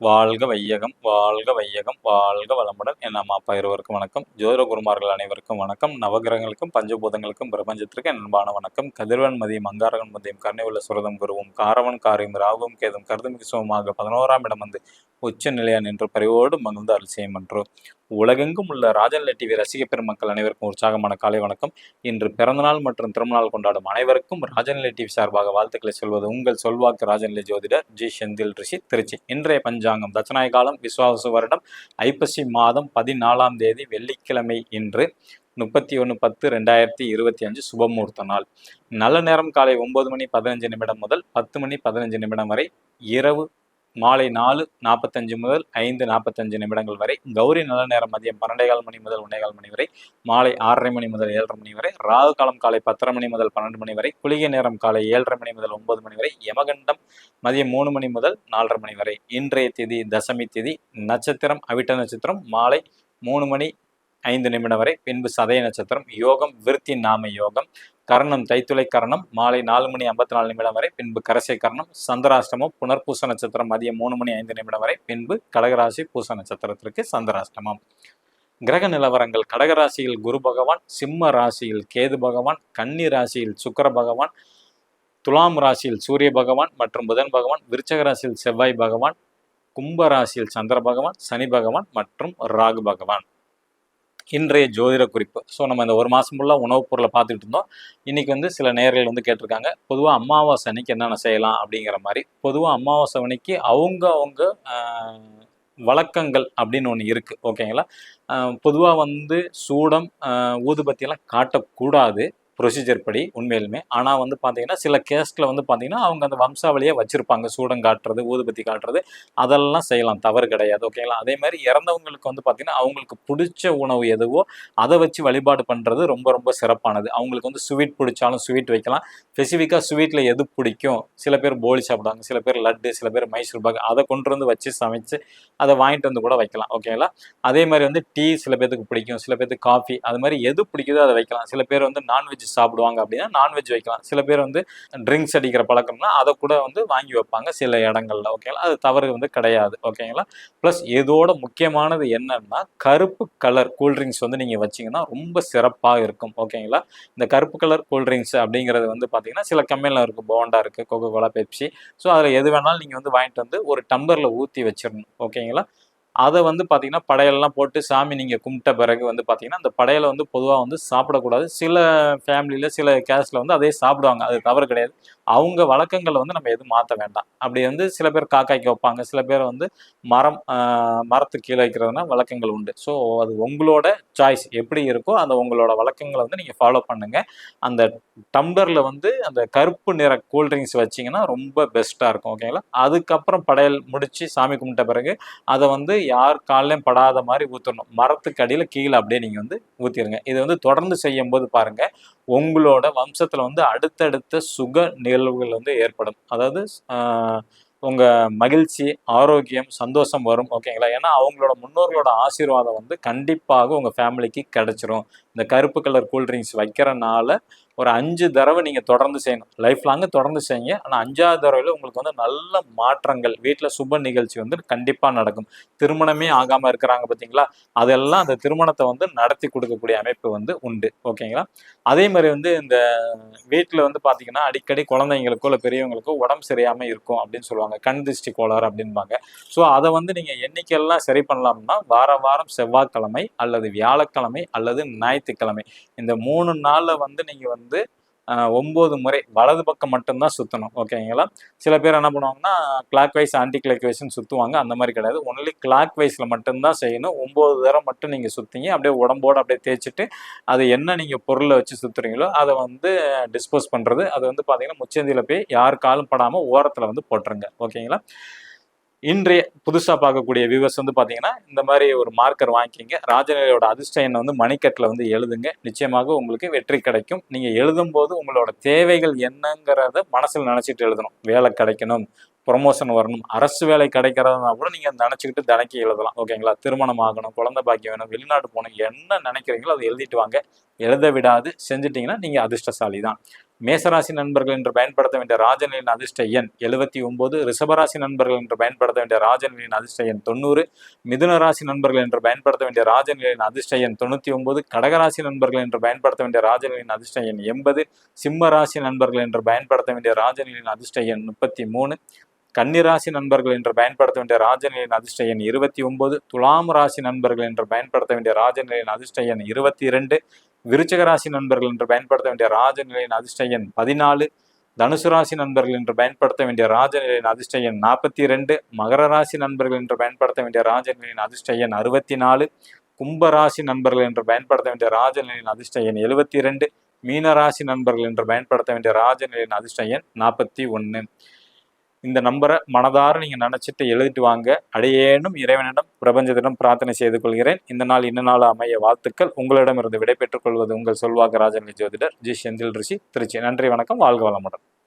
வாழ்க வையகம் வாழ்க வையகம் வாழ்க வளமுடன். என் அம்மா அப்பா இருவருக்கும் வணக்கம். ஜோதிர குருமார்கள் அனைவருக்கும் வணக்கம். நவகிரகங்களுக்கும் பஞ்சபூதங்களுக்கும் பிரபஞ்சத்திற்கு அன்பான வணக்கம். கதிர்வன் மதியம் அங்காரகன் மதியம் கருணை உள்ள சுரதம் குருவும் காரவன் காரியம் ராகும் கேதும் கருதுமிகு சுகமாக பதினோராம் இடம் வந்து உச்ச நிலையா நின்று பரிவோடு மகிழ்ந்து அலட்சியம் என்று. உலகெங்கும் உள்ள ராஜநிலை டிவி ரசிக பெருமக்கள் அனைவருக்கும் உற்சாகமான காலை வணக்கம். இன்று பிறந்தநாள் மற்றும் திருமணநாள் கொண்டாடும் அனைவருக்கும் ராஜநிலை டிவி சார்பாக வாழ்த்துக்களை சொல்வது உங்கள் சொல்வாக்கு ராஜநிலை ஜோதிடர் ஜி செந்தில் ரிஷி திருச்சி. இன்றைய பஞ்சாங்கம் தட்சநாய காலம் விஸ்வாச வருடம் ஐப்பசி மாதம் பதினாலாம் தேதி வெள்ளிக்கிழமை இன்று முப்பத்தி ஒன்று பத்து ரெண்டாயிரத்தி இருபத்தி அஞ்சு சுபமுகூர்த்த நாள். நல்ல நேரம் காலை ஒன்பது மணி பதினஞ்சு நிமிடம் முதல் பத்து மணி பதினஞ்சு நிமிடம் வரை இரவு மாலை நாலு நாற்பத்தஞ்சு முதல் ஐந்து நாற்பத்தஞ்சு நிமிடங்கள் வரை கௌரி நல்ல நேரம் மதியம் பன்னெண்டேகால் மணி முதல் ஒன்னேகால் மணி வரை மாலை ஆறரை மணி முதல் ஏழரை மணி வரை ராகு காலம் காலை பத்தரை மணி முதல் பன்னெண்டு மணி வரை குளிகை நேரம் காலை ஏழரை மணி முதல் ஒன்பது மணி வரை யமகண்டம் மதியம் மூணு மணி முதல் நாலரை மணி வரை. இன்றைய திதி தசமி திதி நட்சத்திரம் அவிட்ட நட்சத்திரம் மாலை மூணு மணி ஐந்து நிமிடம் வரை. பின்பு சதய நட்சத்திரம் யோகம் விருத்தி நாம யோகம் கரணம் தைத்துளை கரணம் மாலை நாலு மணி ஐம்பத்தி நாலு நிமிடம் வரை பின்பு கரசை கரணம் சந்திராஷ்டமம் புனர்பூச நட்சத்திரம் மதியம் மூணு மணி ஐந்து நிமிடம் வரை பின்பு கடகராசி பூச நட்சத்திரத்திற்கு சந்திராஷ்டமம். கிரக நிலவரங்கள் கடகராசியில் குரு பகவான் சிம்ம ராசியில் கேது பகவான் கன்னி ராசியில் சுக்கர பகவான் துலாம் ராசியில் சூரிய பகவான் மற்றும் புதன் பகவான் விருச்சக ராசியில் செவ்வாய் பகவான் கும்ப ராசியில் சந்திர பகவான் சனி பகவான் மற்றும் ராகு பகவான். இன்றைய ஜோதிட குறிப்பு. ஸோ நம்ம இந்த ஒரு மாதம் ஃபுல்லாக உணவுப் பொருளை பார்த்துட்டு இருந்தோம். இன்றைக்கி வந்து சில நேர்கள் வந்து கேட்டிருக்காங்க பொதுவாக அமாவாசை அன்னைக்கு என்னென்ன செய்யலாம் அப்படிங்கிற மாதிரி. பொதுவாக அமாவாசை அன்னைக்கு அவங்க அவங்க வழக்கங்கள் அப்படின்னு ஒன்று இருக்குது ஓகேங்களா பொதுவாக வந்து சூடம் ஊதுபத்தியெல்லாம் காட்டக்கூடாது. ப்ரொசீஜர் படி உண்மையிலுமே. ஆனால் வந்து பார்த்தீங்கன்னா சில கேஸ்டில் வந்து பார்த்தீங்கன்னா அவங்க அந்த வம்சாவளியை வச்சுருப்பாங்க. சூடம் காட்டுறது ஊதுபத்தி காட்டுறது அதெல்லாம் செய்யலாம். தவறு கிடையாது. ஓகேங்களா அதே மாதிரி இறந்தவங்களுக்கு வந்து பார்த்தீங்கன்னா அவங்களுக்கு பிடிச்ச உணவு எதுவோ அதை வச்சு வழிபாடு பண்ணுறது ரொம்ப ரொம்ப சிறப்பானது. அவங்களுக்கு வந்து ஸ்வீட் பிடிச்சாலும் ஸ்வீட் வைக்கலாம். ஸ்பெசிஃபிக்காக ஸ்வீட்டில் எது பிடிக்கும்? சில பேர் போலி சாப்பிடுவாங்க. சில பேர் லட்டு சில பேர் மைசூர் பாக் அதை கொண்டு வந்து வச்சு சமைச்சு அதை வாங்கிட்டு வந்து கூட வைக்கலாம். ஓகேங்களா அதே மாதிரி வந்து டீ சில பேர்த்துக்கு பிடிக்கும். சில பேர்த்துக்கு காஃபி அது மாதிரி எது பிடிக்குதோ அதை வைக்கலாம். சில பேர் வந்து நான்வெஜ் சாப்பிடுவாங்க அப்படின்னா நான்வெஜ் வைக்கலாம். சில பேர் வந்து ட்ரிங்க்ஸ் அடிக்கிற பழக்கம்னா அதை கூட வந்து வாங்கி வைப்பாங்க சில இடங்கள்ல ஓகேங்களா அது தவறு வந்து கிடையாது ஓகேங்களா ப்ளஸ் இதோட முக்கியமானது என்னன்னா கருப்பு கலர் கூல்ட்ரிங்க்ஸ் வந்து நீங்கள் வச்சீங்கன்னா ரொம்ப சிறப்பாக இருக்கும் ஓகேங்களா இந்த கருப்பு கலர் கூல்ட்ரிங்க்ஸ் அப்படிங்கிறது வந்து பார்த்தீங்கன்னா சில கம்பெனியில் இருக்குது போண்டா இருக்குது கோகோ கோலா பெப்சி ஸோ அதில் எது வேணாலும் நீங்கள் வந்து வாங்கிட்டு வந்து ஒரு டம்பரில் ஊற்றி வச்சிடணும் ஓகேங்களா அதை வந்து பார்த்தீங்கன்னா படையலெல்லாம் போட்டு சாமி நீங்கள் கும்பிட்ட பிறகு வந்து பார்த்தீங்கன்னா அந்த படையலை வந்து பொதுவாக வந்து சாப்பிடக்கூடாது. சில ஃபேமிலியில் சில கேஸ்டில் வந்து அதே சாப்பிடுவாங்க. அது தவறு கிடையாது. அவங்க வழக்கங்களை வந்து நம்ம எதுவும் மாற்ற வேண்டாம். அப்படி வந்து சில பேர் காக்காய்க்கு வைப்பாங்க. சில பேர் வந்து மரம் மரத்துக்கு கீழே வைக்கிறதுனா வழக்கங்கள் உண்டு. ஸோ அது உங்களோட சாய்ஸ் எப்படி இருக்கோ அந்த உங்களோட வழக்கங்களை வந்து நீங்கள் ஃபாலோ பண்ணுங்கள் அந்த டம்ளரில் வந்து அந்த கருப்பு நிற கூல்ட்ரிங்க்ஸ் வச்சிங்கன்னா ரொம்ப பெஸ்ட்டாக இருக்கும். ஓகேங்களா அதுக்கப்புறம் படையல் முடித்து சாமி கும்பிட்ட பிறகு அதை வந்து யார் காலையும் படாத மாதிரி ஊற்றணும் மரத்துக்கு அடியில் கீழே அப்படியே நீங்கள் வந்து ஊற்றிடுங்க இது வந்து தொடர்ந்து செய்யும்போது பாருங்க உங்களோட வம்சத்தில் வந்து அடுத்தடுத்த சுக நிகழ்வுகள் வந்து ஏற்படும். அதாவது உங்கள் மகிழ்ச்சி ஆரோக்கியம் சந்தோஷம் வரும் ஓகேங்களா? ஏன்னா அவங்களோட முன்னோர்களோட ஆசீர்வாதம் வந்து கண்டிப்பாக உங்கள் ஃபேமிலிக்கு கிடைச்சிரும். இந்த கருப்பு கலர் கூல்ட்ரிங்க்ஸ் வைக்கிறனால ஒரு அஞ்சு தடவை நீங்கள் தொடர்ந்து செய்யணும். லைஃப் லாங்கு தொடர்ந்து செய்யுங்க. ஆனால் அஞ்சாவது தடவையில் உங்களுக்கு வந்து நல்ல மாற்றங்கள் வீட்டில் சுப நிகழ்ச்சி வந்து கண்டிப்பாக நடக்கும். திருமணமே ஆகாமல் இருக்கிறாங்க பார்த்தீங்களா அதெல்லாம் அந்த திருமணத்தை வந்து நடத்தி கொடுக்கக்கூடிய அமைப்பு வந்து உண்டு. ஓகேங்களா? அதே மாதிரி வந்து இந்த வீட்டில் வந்து பார்த்தீங்கன்னா அடிக்கடி குழந்தைங்களுக்கோ இல்லை பெரியவங்களுக்கோ உடம்பு சரியாமல் இருக்கும் அப்படின்னு சொல்லுவாங்க. கண் திருஷ்டி கோளாறு அப்படின்பாங்க. ஸோ அதை வந்து நீங்கள் எண்ணிக்கையெல்லாம் சரி பண்ணலாம்னா வார வாரம் செவ்வாய்க்கிழமை அல்லது வியாழக்கிழமை அல்லது ஞாயிற்று ஞாயிற்றுக்கிழமை. இந்த மூணு நாளில் வந்து நீங்கள் வந்து ஒம்பது முறை வலது பக்கம் மட்டும்தான் சுற்றணும் ஓகேங்களா? சில பேர் என்ன பண்ணுவாங்கன்னா கிளாக் வைஸ் ஆன்டி கிளாக் வைஸ்னு சுற்றுவாங்க அந்த மாதிரி கிடையாது. ஒன்லி கிளாக் வைஸில் மட்டும்தான் செய்யணும். ஒம்பது தடவை மட்டும் நீங்கள் சுற்றிங்க அப்படியே உடம்போடு அப்படியே தேய்ச்சிட்டு அது என்ன நீங்கள் பொருளை வச்சு சுற்றுறீங்களோ அதை வந்து டிஸ்போஸ் பண்ணுறது அது வந்து பார்த்தீங்கன்னா முச்சந்தியில் போய் யார் காலும் படாமல் ஓரத்தில் வந்து போட்டுருங்க. ஓகேங்களா? இன்றைய புதுசாக பார்க்கக்கூடிய வியூவர்ஸ் வந்து பார்த்தீங்கன்னா இந்த மாதிரி ஒரு மார்க்கர் வாங்கிக்கிங்க. ராஜநிலையோட அதிர்ஷ்ட எண்ணை வந்து மணிக்கட்டில் வந்து எழுதுங்க. நிச்சயமாக உங்களுக்கு வெற்றி கிடைக்கும். நீங்கள் எழுதும் போது உங்களோட தேவைகள் என்னங்கிறத மனசில் நினச்சிட்டு எழுதணும். வேலை கிடைக்கணும் ப்ரொமோஷன் வரணும். அரசு வேலை கிடைக்கிறதுனா கூட நீங்கள் நினச்சிக்கிட்டு தினக்கி எழுதலாம். ஓகேங்களா? திருமணம் ஆகணும் குழந்தை பாக்கியம் வேணும் வெளிநாடு போகணும் என்ன நினைக்கிறீங்களோ அதை எழுதிட்டு வாங்க. எழுத விடாது செஞ்சிட்டிங்கன்னா நீங்கள் அதிர்ஷ்டசாலி தான் மேசராசி நண்பர்கள் என்று பயன்படுத்த வேண்டிய ராஜநிலையின் அதிர்ஷ்ட எண் எழுபத்தி ஒன்பது ரிஷபராசி நண்பர்கள் என்று பயன்படுத்த வேண்டிய ராஜநிலையின் அதிர்ஷ்ட எண் தொண்ணூறு மிதுன ராசி நண்பர்கள் என்று பயன்படுத்த வேண்டிய ராஜநிலையின் அதிர்ஷ்ட எண் தொண்ணூத்தி ஒன்பது கடகராசி நண்பர்கள் என்று பயன்படுத்த வேண்டிய ராஜநிலையின் அதிர்ஷ்ட எண் எண்பது சிம்ம ராசி நண்பர்கள் என்று பயன்படுத்த வேண்டிய ராஜநிலையின் அதிர்ஷ்ட எண் முப்பத்தி மூணு கன்னிராசி நண்பர்கள் என்று பயன்படுத்த வேண்டிய ராஜநிலையின் அதிர்ஷ்ட எண் இருபத்தி ஒன்பது துலாம் ராசி நண்பர்கள் என்று பயன்படுத்த வேண்டிய ராஜநிலையின் அதிர்ஷ்ட எண் இருபத்தி இரண்டு விருச்சக ராசி நண்பர்கள் என்று பயன்படுத்த வேண்டிய ராஜநிலையின் அதிர்ஷ்டயன் பதினாலு தனுசு ராசி நண்பர்கள் என்று பயன்படுத்த வேண்டிய ராஜநிலையின் அதிர்ஷ்ட எண் நாற்பத்தி ரெண்டு மகர ராசி நண்பர்கள் என்று பயன்படுத்த வேண்டிய ராஜநிலையின் அதிர்ஷ்ட எண் அறுபத்தி நாலு கும்ப ராசி நண்பர்கள் என்று பயன்படுத்த வேண்டிய ராஜநிலையின் அதிர்ஷ்ட எண் எழுபத்தி ரெண்டு மீனராசி நண்பர்கள் என்று பயன்படுத்த வேண்டிய ராஜநிலையின் அதிர்ஷ்ட எண் நாற்பத்தி ஒன்று இந்த நம்பரை மனதார நீங்க நினைச்சிட்டு எழுதிட்டு வாங்க. அடையேனும் இறைவனிடம் பிரபஞ்சத்திடம் பிரார்த்தனை செய்து கொள்கிறேன். இந்த நாள் இன்ன நாள் அமைய வாழ்த்துக்கள். உங்களிடமிருந்து விடை பெற்றுக்கொள்வது உங்கள் சொல்வாக்கு ராஜநிலை ஜோதிடர் ஜி. செந்தில் ரிஷி திருச்சி. நன்றி வணக்கம். வாழ்க வளமுடன்.